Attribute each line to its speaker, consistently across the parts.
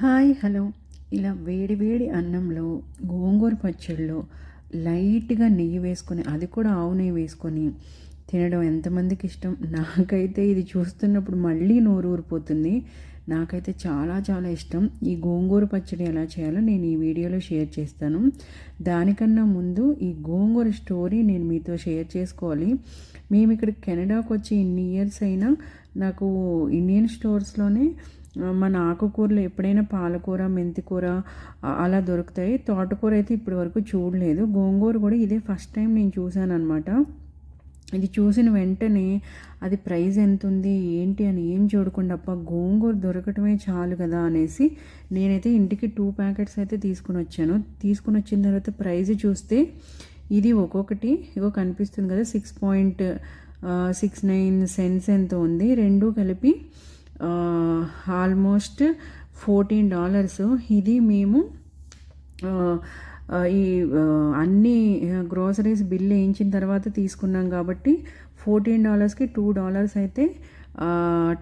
Speaker 1: Hi hello. ఇలా వేడి వేడి అన్నంలో గోంగూర పచ్చడిలో లైట్గా నెయ్యి వేసుకొని అది కూడా ఆవు నెయ్యి వేసుకొని తినడం ఎంతమందికి ఇష్టం? నాకైతే ఇది చూస్తున్నప్పుడు మళ్ళీ నోరు ఊరిపోతుంది. నాకైతే చాలా చాలా ఇష్టం. ఈ గోంగూర పచ్చడి ఎలా చేయాలో నేను ఈ వీడియోలో షేర్ చేస్తాను. దానికన్నా ముందు ఈ గోంగూర స్టోరీ నేను మీతో షేర్ చేసుకోవాలి. మేము ఇక్కడ కెనడాకు వచ్చి ఇన్ని ఇయర్స్ అయినా నాకు ఇండియన్ స్టోర్స్లోనే మన ఆకుకూరలు ఎప్పుడైనా పాలకూర మెంతికూర అలా దొరుకుతాయి. తోటకూర అయితే ఇప్పటి వరకు చూడలేదు. గోంగూర కూడా ఇదే ఫస్ట్ టైం నేను చూశాను అనమాట ఇది చూసిన వెంటనే అది ప్రైస్ ఎంత ఉంది ఏంటి అని ఏం చూడకుండా అప్ప గోంగూర దొరకటమే చాలు కదా అనేసి నేనైతే ఇంటికి టూ ప్యాకెట్స్ అయితే తీసుకుని వచ్చాను తీసుకుని వచ్చిన తర్వాత ప్రైస్ చూస్తే ఇది ఒక్కొక్కటి ఇగో కనిపిస్తుంది కదా six point six nine cents ఎంత ఉంది. రెండు కలిపి ఆల్మోస్ట్ ఫోర్టీన్ డాలర్స్. ఇది మేము ఈ అన్ని గ్రోసరీస్ బిల్ వేయించిన తర్వాత తీసుకున్నాం కాబట్టి ఫోర్టీన్ డాలర్స్కి టూ డాలర్స్ అయితే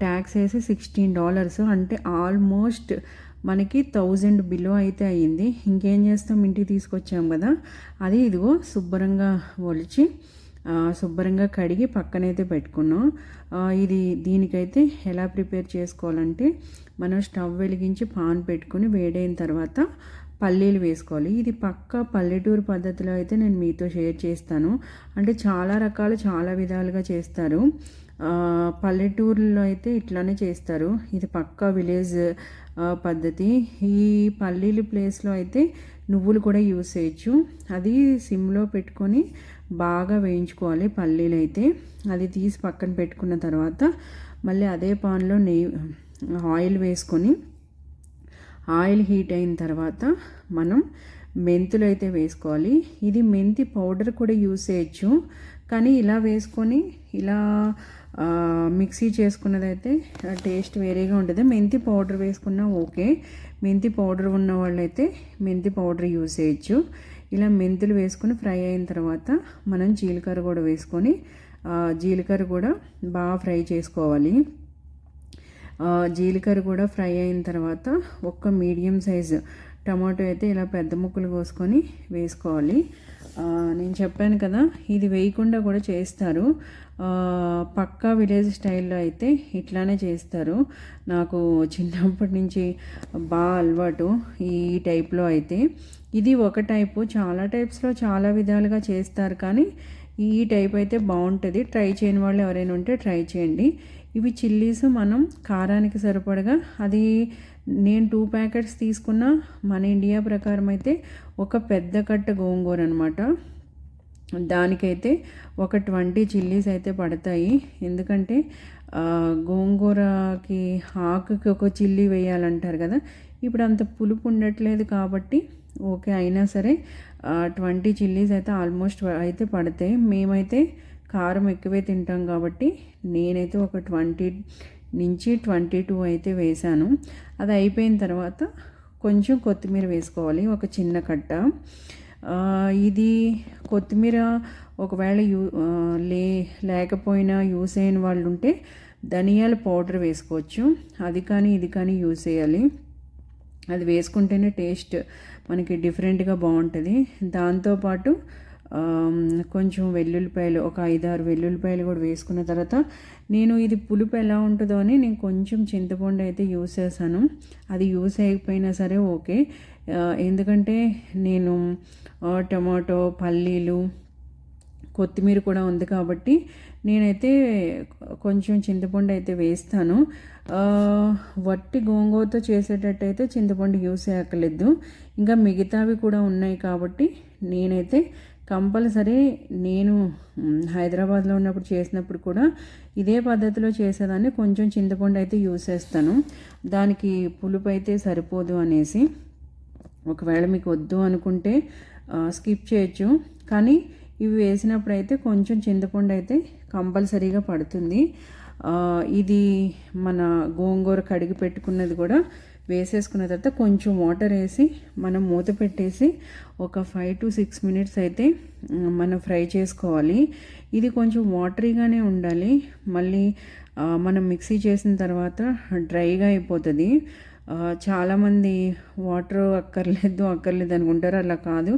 Speaker 1: ట్యాక్స్ వేసి సిక్స్టీన్ డాలర్స్. అంటే ఆల్మోస్ట్ మనకి థౌజండ్ బిలో అయితే అయ్యింది. ఇంకేం చేస్తాం? ఇంటికి తీసుకొచ్చాం కదా. అది ఇదిగో శుభ్రంగా ఒలిచి శుభ్రంగా కడిగి పక్కనైతే పెట్టుకున్నాం. ఇది దీనికైతే ఎలా ప్రిపేర్ చేసుకోవాలంటే మనం స్టవ్ వెలిగించి పాన్ పెట్టుకుని వేడైన తర్వాత పల్లీలు వేసుకోవాలి. ఇది పక్క పల్లెటూరు పద్ధతిలో అయితే నేను మీతో షేర్ చేస్తాను. అంటే చాలా రకాలు చాలా విధాలుగా చేస్తారు. పల్లెటూరులో అయితే ఇట్లానే చేస్తారు. ఇది పక్క విలేజ్ పద్ధతి. ఈ పల్లీలు ప్లేస్లో అయితే నువ్వులు కూడా యూస్ చేయొచ్చు. అది సిమ్లో పెట్టుకొని బాగా వేయించుకోవాలి పల్లీలు అయితే అది తీసి పక్కన పెట్టుకున్న తర్వాత మళ్ళీ అదే పాన్లో నెయ్యి ఆయిల్ వేసుకొని ఆయిల్ హీట్ అయిన తర్వాత మనం మెంతులు అయితే వేసుకోవాలి. ఇది మెంతి పౌడర్ కూడా యూస్ చేయొచ్చు. కానీ ఇలా వేసుకొని ఇలా మిక్సీ చేసుకున్నదైతే టేస్ట్ వేరేగా ఉంటుంది. మెంతి పౌడర్ వేసుకున్నా ఓకే. మెంతి పౌడర్ ఉన్న వాళ్ళైతే మెంతి పౌడర్ యూస్ చేయొచ్చు. ఇలా మెంతులు వేసుకొని ఫ్రై అయిన తర్వాత మనం జీలకర్ర కూడా వేసుకొని జీలకర్ర కూడా బాగా ఫ్రై చేసుకోవాలి. జీలకర్ర కూడా ఫ్రై అయిన తర్వాత ఒక్క మీడియం సైజు టమాటో అయితే ఇలా పెద్ద ముక్కలు కోసుకొని వేసుకోవాలి. నేను చెప్పాను కదా ఇది వేయకుండా కూడా చేస్తారు. పక్కా విలేజ్ స్టైల్లో అయితే ఇట్లానే చేస్తారు. నాకు చిన్నప్పటి నుంచి బాగా అలవాటు ఈ టైప్లో అయితే. ఇది ఒక టైపు చాలా టైప్స్లో చాలా విధాలుగా చేస్తారు కానీ ఈ టైప్ అయితే బాగుంటుంది. ట్రై చేయని వాళ్ళు ఎవరైనా ఉంటే ట్రై చేయండి. ఇవి చిల్లీస్ మనం కారానికి సరిపడగా అది నేను టూ ప్యాకెట్స్ తీసుకున్న మన ఇండియా ప్రకారం అయితే ఒక పెద్ద కట్ట గోంగూర అనమాట దానికైతే ఒక ట్వంటీ చిల్లీస్ అయితే పడతాయి. ఎందుకంటే గోంగూరకి ఆకుకి ఒక చిల్లీ వేయాలంటారు కదా. ఇప్పుడు అంత పులుపు ఉండట్లేదు కాబట్టి ఓకే అయినా సరే ట్వంటీ చిల్లీస్ అయితే ఆల్మోస్ట్ అయితే పడతాయి. మేమైతే కారం ఎక్కువే తింటాం కాబట్టి నేనైతే ఒక ట్వంటీ నుంచి ట్వంటీ టూ అయితే వేసాను. అది అయిపోయిన తర్వాత కొంచెం కొత్తిమీర వేసుకోవాలి ఒక చిన్న కట్ట. ఇది కొత్తిమీర ఒకవేళ యూ లే లేకపోయినా యూస్ అయిన వాళ్ళు ఉంటే ధనియాల పౌడర్ వేసుకోవచ్చు. అది కానీ ఇది కానీ యూస్ చేయాలి. అది వేసుకుంటేనే టేస్ట్ మనకి డిఫరెంట్గా బాగుంటుంది. దాంతోపాటు కొంచెం వెల్లుల్లిపాయలు ఒక ఐదారు వెల్లుల్లిపాయలు కూడా వేసుకున్న తర్వాత నేను ఇది పులుపు ఎలా ఉంటుందో అని నేను కొంచెం చింతపండు అయితే యూస్ చేశాను. అది యూస్ చేయకపోయినా సరే ఓకే. ఎందుకంటే నేను టమాటో పల్లీలు కొత్తిమీర కూడా ఉంది కాబట్టి నేనైతే కొంచెం చింతపండు అయితే వేస్తాను. వట్టి గోంగూరతో చేసేటట్టయితే చింతపండు యూస్ చేయక్కర్లేదు. ఇంకా మిగతావి కూడా ఉన్నాయి కాబట్టి నేనైతే కంపల్సరీ నేను హైదరాబాద్లో ఉన్నప్పుడు చేసినప్పుడు కూడా ఇదే పద్ధతిలో చేసేదాన్ని. కొంచెం చింతపండు అయితే యూస్ చేస్తాను. దానికి పులుపు అయితే సరిపోదు అనేసి. ఒకవేళ మీకు వద్దు అనుకుంటే స్కిప్ చేయొచ్చు. కానీ ఇవి వేసినప్పుడు అయితే కొంచెం చింతపండు అయితే కంపల్సరీగా పడుతుంది. ఇది మన గోంగూర కడిగి పెట్టుకున్నది కూడా వేసేసుకున్న తర్వాత కొంచెం వాటర్ వేసి మనం మూత పెట్టేసి ఒక ఫైవ్ టు సిక్స్ మినిట్స్ అయితే మనం ఫ్రై చేసుకోవాలి. ఇది కొంచెం వాటరీగానే ఉండాలి. మళ్ళీ మనం మిక్సీ చేసిన తర్వాత డ్రైగా అయిపోతుంది. చాలామంది వాటర్ అక్కర్లేదు అక్కర్లేదు అనుకుంటారు. అలా కాదు.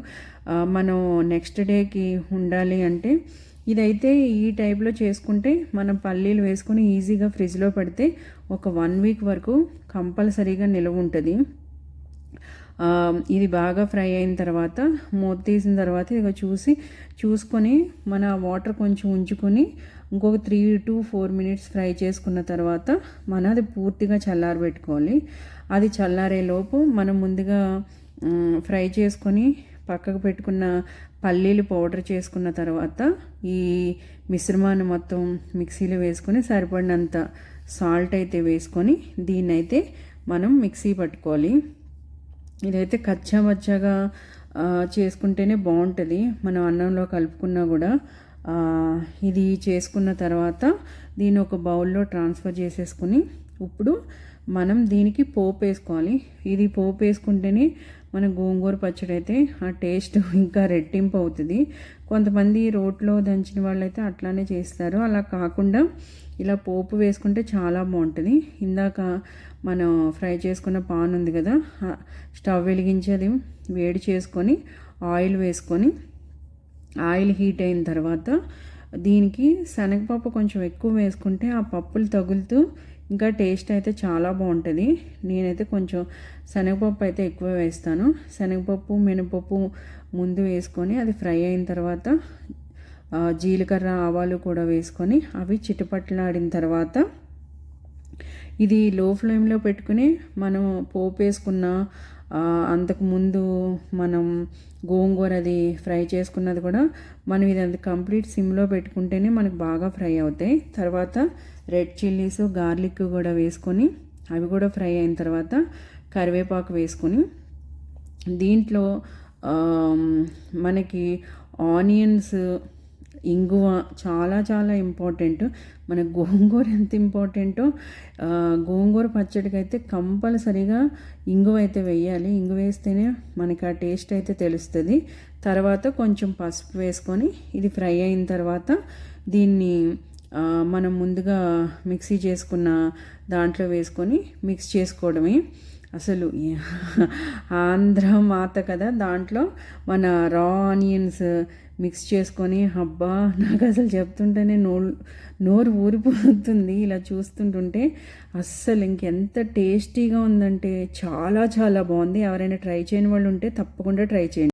Speaker 1: మనం నెక్స్ట్ డేకి ఉండాలి అంటే ఇదైతే ఈ టైప్లో చేసుకుంటే మనం పల్లీలు వేసుకొని ఈజీగా ఫ్రిడ్జ్లో పెడితే ఒక వన్ వీక్ వరకు కంపల్సరీగా నిలవ ఉంటుంది. ఇది బాగా ఫ్రై అయిన తర్వాత మూత తీసిన తర్వాత ఇక చూసి చూసుకొని మన వాటర్ కొంచెం ఉంచుకొని ఇంకొక three to four minutes fry చేసుకున్న తర్వాత మన అది పూర్తిగా చల్లారబెట్టుకోవాలి. అది చల్లారే లోపు మనం ముందుగా ఫ్రై చేసుకొని పక్కకు పెట్టుకున్న పల్లీలు పౌడర్ చేసుకున్న తర్వాత ఈ మిశ్రమాన్ని మొత్తం మిక్సీలో వేసుకొని సరిపడినంత సాల్ట్ అయితే వేసుకొని దీన్ని అయితే మనం మిక్సీ పట్టుకోవాలి. ఇదైతే కచ్చా మచ్చగా చేసుకుంటేనే బాగుంటుంది. మనం అన్నంలో కలుపుకున్నా కూడా ఇది చేసుకున్న తర్వాత దీన్ని ఒక బౌల్లో ట్రాన్స్ఫర్ చేసేసుకుని ఇప్పుడు మనం దీనికి పోపు వేసుకోవాలి. ఇది పోపు వేసుకుంటేనే మన గోంగూర పచ్చడి అయితే ఆ టేస్ట్ ఇంకా రెట్టింపు అవుతుంది. కొంతమంది రోట్లో దంచిన వాళ్ళైతే అట్లానే చేస్తారు. అలా కాకుండా ఇలా పోపు వేసుకుంటే చాలా బాగుంటుంది. ఇందాక మనం ఫ్రై చేసుకున్న పాన్ ఉంది కదా స్టవ్ వెలిగించి అది వేడి చేసుకొని ఆయిల్ వేసుకొని ఆయిల్ హీట్ అయిన తర్వాత దీనికి శనగపప్పు కొంచెం ఎక్కువ వేసుకుంటే ఆ పప్పులు తగులుతూ ఇంకా టేస్ట్ అయితే చాలా బాగుంటుంది. నేనైతే కొంచెం శనగపప్పు అయితే ఎక్కువ వేస్తాను. శనగపప్పు మినపప్పు ముందు వేసుకొని అది ఫ్రై అయిన తర్వాత జీలకర్ర ఆవాలు కూడా వేసుకొని అవి చిటపట్లాడిన తర్వాత ఇది లో ఫ్లేమ్లో పెట్టుకుని మనం పోపు వేసుకున్న అంతకుముందు మనం గోంగూర అది ఫ్రై చేసుకున్నది కూడా మనం ఇది అది కంప్లీట్ సిమ్లో పెట్టుకుంటేనే మనకు బాగా ఫ్రై అవుతాయి. తర్వాత రెడ్ చిల్లీస్ గార్లిక్ కూడా వేసుకొని అవి కూడా ఫ్రై అయిన తర్వాత కరివేపాకు వేసుకొని దీంట్లో మనకి ఆనియన్స్ ఇంగువ చాలా చాలా ఇంపార్టెంట్. మన గోంగూర ఎంత ఇంపార్టెంటో గోంగూర పచ్చడికైతే కంపల్సరిగా ఇంగువ అయితే వేయాలి. ఇంగువ వేస్తేనే మనకి ఆ టేస్ట్ అయితే తెలుస్తుంది. తర్వాత కొంచెం పసుపు వేసుకొని ఇది ఫ్రై అయిన తర్వాత దీన్ని మనం ముందుగా మిక్సీ చేసుకున్న దాంట్లో వేసుకొని మిక్స్ చేసుకోవడమే. అసలు ఆంధ్ర మాత కదా దాంట్లో మన రా ఆనియన్స్ మిక్స్ చేసుకొని అబ్బా నాకు అసలు చెప్తుంటేనే నోరు నోరు ఊరిపోతుంది ఇలా చూస్తుంటుంటే. అస్సలు ఇంకెంత టేస్టీగా ఉందంటే చాలా చాలా బాగుంది. ఎవరైనా ట్రై చేయని వాళ్ళు ఉంటే తప్పకుండా ట్రై చేయండి.